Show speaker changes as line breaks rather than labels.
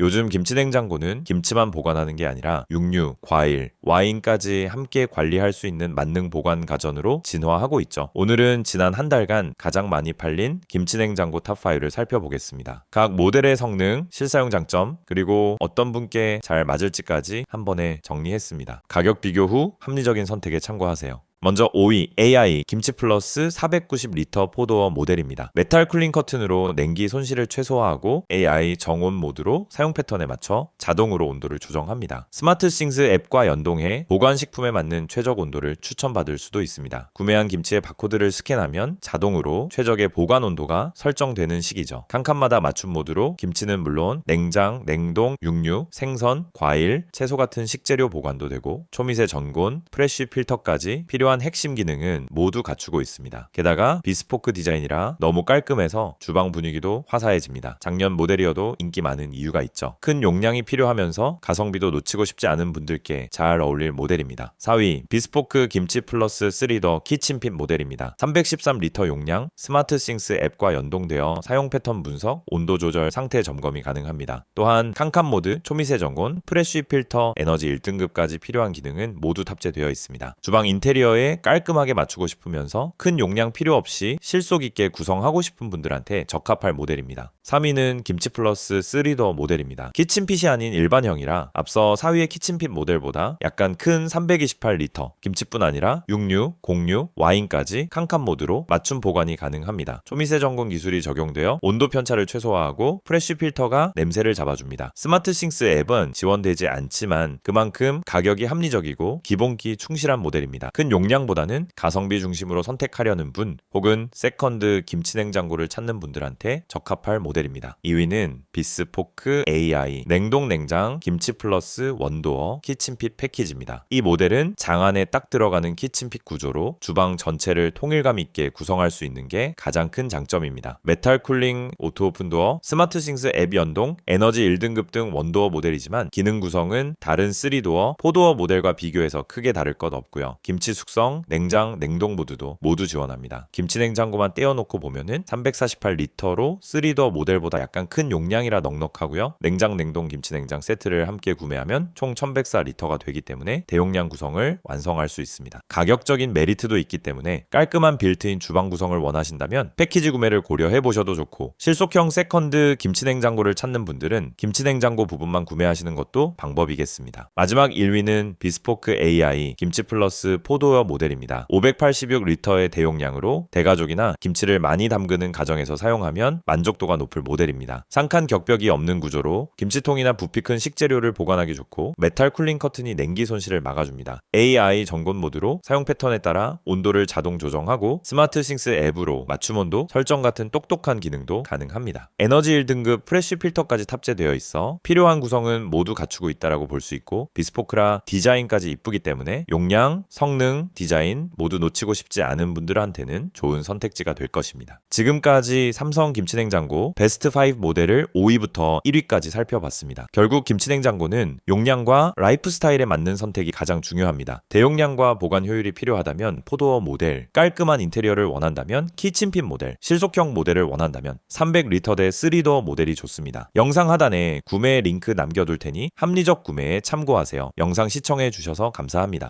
요즘 김치냉장고는 김치만 보관하는 게 아니라 육류, 과일, 와인까지 함께 관리할 수 있는 만능 보관 가전으로 진화하고 있죠. 오늘은 지난 한 달간 가장 많이 팔린 김치냉장고 탑5를 살펴보겠습니다. 각 모델의 성능, 실사용 장점, 그리고 어떤 분께 잘 맞을지까지 한 번에 정리했습니다. 가격 비교 후 합리적인 선택에 참고하세요. 먼저 5위 AI 김치 플러스 490리터 포도어 모델입니다. 메탈 쿨링 커튼으로 냉기 손실을 최소화하고 AI 정온 모드로 사용 패턴에 맞춰 자동으로 온도를 조정합니다. 스마트 싱스 앱과 연동해 보관 식품에 맞는 최적 온도를 추천받을 수도 있습니다. 구매한 김치의 바코드를 스캔하면 자동으로 최적의 보관 온도가 설정되는 시기죠. 칸칸마다 맞춤 모드로 김치는 물론 냉장, 냉동, 육류, 생선, 과일, 채소 같은 식재료 보관도 되고 초미세 전곤, 프레쉬 필터까지 필요 한 핵심 기능은 모두 갖추고 있습니다. 게다가 비스포크 디자인이라 너무 깔끔해서 주방 분위기도 화사해집니다. 작년 모델이어도 인기 많은 이유가 있죠. 큰 용량이 필요하면서 가성비도 놓치고 싶지 않은 분들께 잘 어울릴 모델입니다. 4위 비스포크 김치 플러스 3더 키친핏 모델입니다. 313리터 용량, 스마트 싱스 앱과 연동되어 사용 패턴 분석, 온도 조절, 상태 점검이 가능합니다. 또한 칸칸 모드, 초미세 전곤, 프레쉬 필터, 에너지 1등급까지 필요한 기능은 모두 탑재되어 있습니다. 주방 인테리어에 깔끔하게 맞추고 싶으면서 큰 용량 필요 없이 실속 있게 구성하고 싶은 분들한테 적합할 모델입니다. 3위는 김치 플러스 3더 모델입니다. 키친핏이 아닌 일반형이라 앞서 4위의 키친핏 모델보다 약간 큰 328리터 김치뿐 아니라 육류, 곡류, 와인까지 칸칸 모드로 맞춤 보관이 가능합니다. 초미세 전공 기술이 적용되어 온도 편차를 최소화하고 프레쉬 필터가 냄새를 잡아줍니다. 스마트 싱스 앱은 지원되지 않지만 그만큼 가격이 합리적이고 기본기 충실한 모델입니다. 큰 용량 보다는 가성비 중심으로 선택하려는 분 혹은 세컨드 김치냉장고를 찾는 분들한테 적합할 모델입니다. 2위는 비스포크 AI 냉동 냉장 김치 플러스 원도어 키친핏 패키지입니다. 이 모델은 장 안에 딱 들어가는 키친핏 구조로 주방 전체를 통일감 있게 구성할 수 있는 게 가장 큰 장점입니다. 메탈 쿨링 오토 오픈 도어, 스마트 싱스 앱 연동, 에너지 1등급 등 원도어 모델이지만 기능 구성은 다른 3도어, 포도어 모델과 비교해서 크게 다를 것 없고요. 김치 숙성, 냉장, 냉동 모드도 모두 지원합니다. 김치 냉장고만 떼어놓고 보면은 348리터로 3도어 모델보다 약간 큰 용량이라 넉넉하고요. 냉장, 냉동, 김치 냉장 세트를 함께 구매하면 총 1104리터가 되기 때문에 대용량 구성을 완성할 수 있습니다. 가격적인 메리트도 있기 때문에 깔끔한 빌트인 주방 구성을 원하신다면 패키지 구매를 고려해 보셔도 좋고 실속형 세컨드 김치 냉장고를 찾는 분들은 김치 냉장고 부분만 구매하시는 것도 방법이겠습니다. 마지막 1위는 비스포크 AI 김치 플러스 포도어 모델입니다. 586리터의 대용량으로 대가족이나 김치를 많이 담그는 가정에서 사용하면 만족도가 높을 모델입니다. 상칸 격벽이 없는 구조로 김치통이나 부피 큰 식재료를 보관하기 좋고 메탈 쿨링 커튼이 냉기 손실을 막아줍니다. AI 전곤 모드로 사용 패턴에 따라 온도를 자동 조정하고 스마트 싱스 앱으로 맞춤 온도 설정 같은 똑똑한 기능도 가능합니다. 에너지 1등급 프레쉬 필터까지 탑재되어 있어 필요한 구성은 모두 갖추고 있다라고 볼 수 있고 비스포크라 디자인까지 이쁘기 때문에 용량, 성능, 디자인 모두 놓치고 싶지 않은 분들한테는 좋은 선택지가 될 것입니다. 지금까지 삼성 김치냉장고 베스트 5 모델을 5위부터 1위까지 살펴봤습니다. 결국 김치냉장고는 용량과 라이프 스타일에 맞는 선택이 가장 중요합니다. 대용량과 보관 효율이 필요하다면 포도어 모델, 깔끔한 인테리어를 원한다면 키친핀 모델, 실속형 모델을 원한다면 300리터 대 3더 모델이 좋습니다. 영상 하단에 구매 링크 남겨둘 테니 합리적 구매에 참고하세요. 영상 시청해 주셔서 감사합니다.